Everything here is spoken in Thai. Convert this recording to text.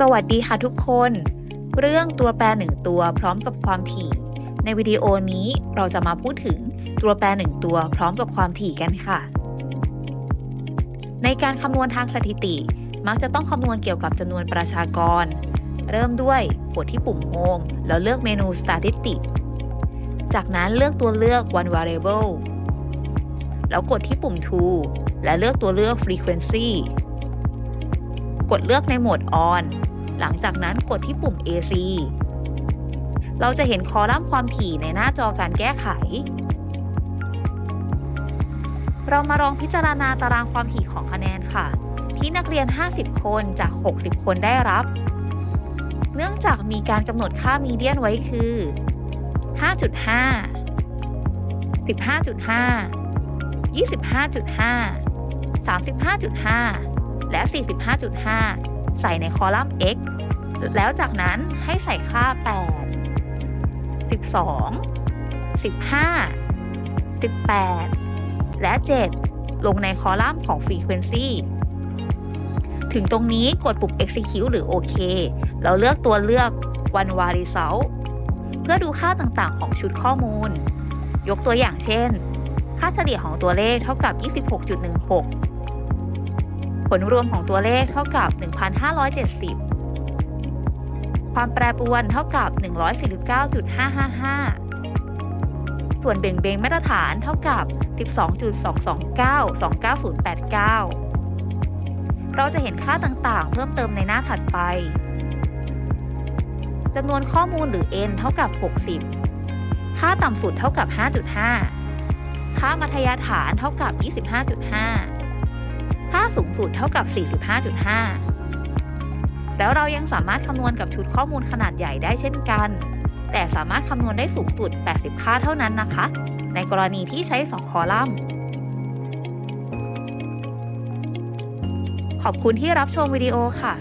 สวัสดีค่ะทุกคน เรื่องตัวแปรหนึ่งตัวพร้อมกับความถี่ ในวิดีโอนี้เราจะมาพูดถึงตัวแปรหนึ่งตัวพร้อมกับความถี่กันค่ะ ในการคำนวณทางสถิติ มักจะต้องคำนวณเกี่ยวกับจำนวนประชากร เริ่มด้วยกดที่ปุ่ม Home แล้วเลือกเมนู Statistics จากนั้นเลือกตัวเลือก One Variable แล้วกดที่ปุ่ม Tool และเลือกตัวเลือก Frequency ดเลือกในโหมด On หลังจากนั้นกดที่ปุ่ม AC เราจะเห็นคอลัมน์ความถี่ในหน้าจอการแก้ไข เรามาลองพิจารณาตารางความถี่ของคะแนนค่ะ ที่นักเรียน 50 คนจาก 60 คนได้รับ เนื่องจากมีการกำหนดค่ามีเดียนไว้คือ 5.5 15.5 25.5 35.5 และ 45.5 ใส่ในคอลัมน์ x แล้วจากนั้นให้ใส่ค่า 8 12 15 18 และ 7 ลงในคอลัมน์ของ Frequency ถึงตรงนี้กดปุ่ม execute หรือ OK เราเลือกตัวเลือก one var result เพื่อดูค่าต่างๆ ของชุดข้อมูล ยกตัวอย่างเช่น ค่าเฉลี่ยของตัวเลขเท่ากับ 26.16 ลรวมของตัวเลขเท่ากับ 1,570 ความแปรปรวนเท่ากับ 149.555 ส่วนเบ่งเบงมาตรฐานเท่ากับ 12.229 29089 เราจะเห็นค่าต่างๆ เพิ่มเติมในหน้าถัดไปจำนวนข้อมูลหรือ n เท่ากับ 60 ค่าต่ำสุดเท่ากับ 5.5 ค่ามัธยฐานเท่ากับ 25.5 ค่าสูงสุดเท่ากับ 45.5 แล้วเรายังสามารถคำนวณกับชุดข้อมูลขนาดใหญ่ได้เช่นกัน แต่สามารถคำนวณได้สูงสุด 80 ค่าเท่านั้นนะคะ ในกรณีที่ใช้ 2 คอลัมน์ ขอบคุณที่รับชมวิดีโอค่ะ